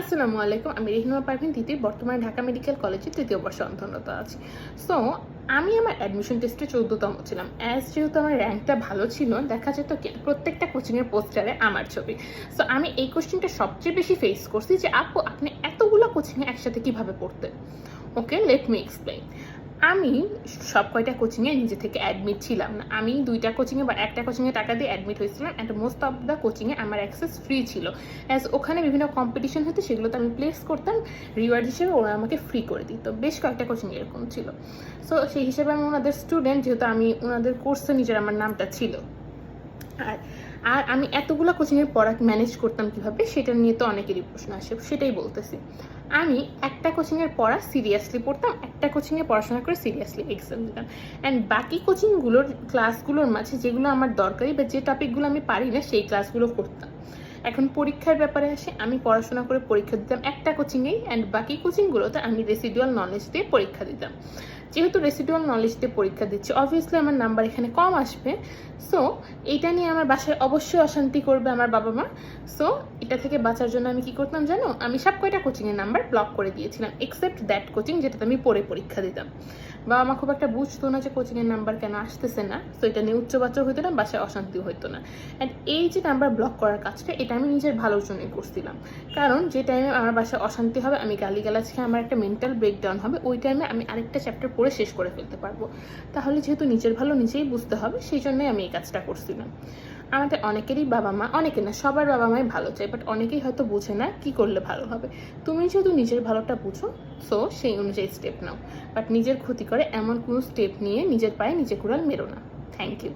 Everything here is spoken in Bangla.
আসসালামু আলাইকুম, আমি রেহনুমা পারভিন দিদি বর্তমানে ঢাকা মেডিকেল কলেজে তৃতীয় বর্ষে অধ্যয়নরত আছি। সো আমি আমার অ্যাডমিশন টেস্টে চৌদ্দতম ছিলাম। অ্যাজ যেহেতু আমার র্যাঙ্কটা ভালো ছিল, দেখা যেত কি, প্রত্যেকটা কোচিংয়ের পোস্টারে আমার ছবি। সো আমি এই কোশ্চেনটা সবচেয়ে বেশি ফেস করছি যে, আপু, আপনি এতগুলো কোচিংয়ে একসাথে কীভাবে পড়তেন? ওকে লেট মি এক্সপ্লেইন আমি সব কয়টা কোচিংয়ে নিজে থেকে অ্যাডমিট ছিলাম না। আমি দুইটা কোচিংয়ে বা একটা কোচিংয়ে টাকা দিয়ে অ্যাডমিট হয়েছিলাম অ্যান্ড মোস্ট অফ দ্য কোচিংয়ে আমার অ্যাক্সেস ফ্রি ছিল। অ্যাজ ওখানে বিভিন্ন কম্পিটিশন হতো, সেগুলোতে আমি প্লেস করতাম রিওয়ার্ড হিসেবে ওরা আমাকে ফ্রি করে দিত। বেশ কয়েকটা কোচিং এরকম ছিল। সো সেই হিসেবে আমি ওনাদের স্টুডেন্ট যেহেতু আমি ওনাদের কোর্সে নিজের আমার নামটা ছিল। আর আর আমি এতগুলো কোচিংয়ের পড়া ম্যানেজ করতাম কীভাবে, সেটা নিয়ে তো অনেকেরই প্রশ্ন আসে, সেটাই বলতেছি। আমি একটা কোচিংয়ের পড়া সিরিয়াসলি পড়তাম, একটা কোচিংয়ে পড়াশোনা করে সিরিয়াসলি এক্সাম দিতাম। অ্যান্ড বাকি কোচিংগুলোর ক্লাসগুলোর মাঝে যেগুলো আমার দরকারি বা যে টপিকগুলো আমি পারি না, সেই ক্লাসগুলো করতাম। এখন পরীক্ষার ব্যাপারে আসে, আমি পড়াশোনা করে পরীক্ষা দিতাম। একটা কোচিংয়েই অ্যান্ড বাকি কোচিংগুলোতে আমি রেসিডুয়াল নলেজ দিয়ে পরীক্ষা দিতাম। যেহেতু রেসিডুয়াল নলেজ দিয়ে পরীক্ষা দিচ্ছি অবভিয়াসলি আমার নাম্বার এখানে কম আসবে। সো এইটা নিয়ে আমার বাসায় অবশ্যই অশান্তি করবে আমার বাবা মা সো এটা থেকে বাঁচার জন্য আমি কি করতাম জানো? আমি সব কয়টা কোচিংয়ের নাম্বার ব্লক করে দিয়েছিলাম এক্সেপ্ট দ্যাট কোচিং যেটাতে আমি পড়ে পরীক্ষা দিতাম। বাবা আমার খুব একটা বুঝতো না যে কোচিংয়ের নাম্বার কেন আসতেছে না। তো এটা নিয়ে উচ্চবাচ্য হইতো না, বাসায় অশান্তি হইতো না। অ্যান্ড এই যে নাম্বার ব্লক করার কাজটা, এটা আমি নিজের ভালোর জন্যই করছিলাম। কারণ যে টাইমে আমার বাসায় অশান্তি হবে, আমি গালিগালাজ খেয়ে আমার একটা মেন্টাল ব্রেকডাউন হবে, ওই টাইমে আমি আরেকটা চ্যাপ্টার পড়ে শেষ করে ফেলতে পারব। তাহলে যেহেতু নিজের ভালো নিজেই বুঝতে হবে, সেই জন্যই আমি এই কাজটা করছিলাম। আমাদের অনেকেরই বাবা মা, অনেকে না, সবার বাবা মাই ভালো চায় বাট অনেকেই হয়তো বুঝে না কি করলে ভালো হবে। তুমি যেহেতু নিজের ভালোটা বুঝো সো সেই অনুযায়ী স্টেপ নাও। বাট নিজের ক্ষতি করে এমন কোনো স্টেপ নিয়ে নিজের পায়ে নিজে কুড়াল মেরো না। Thank you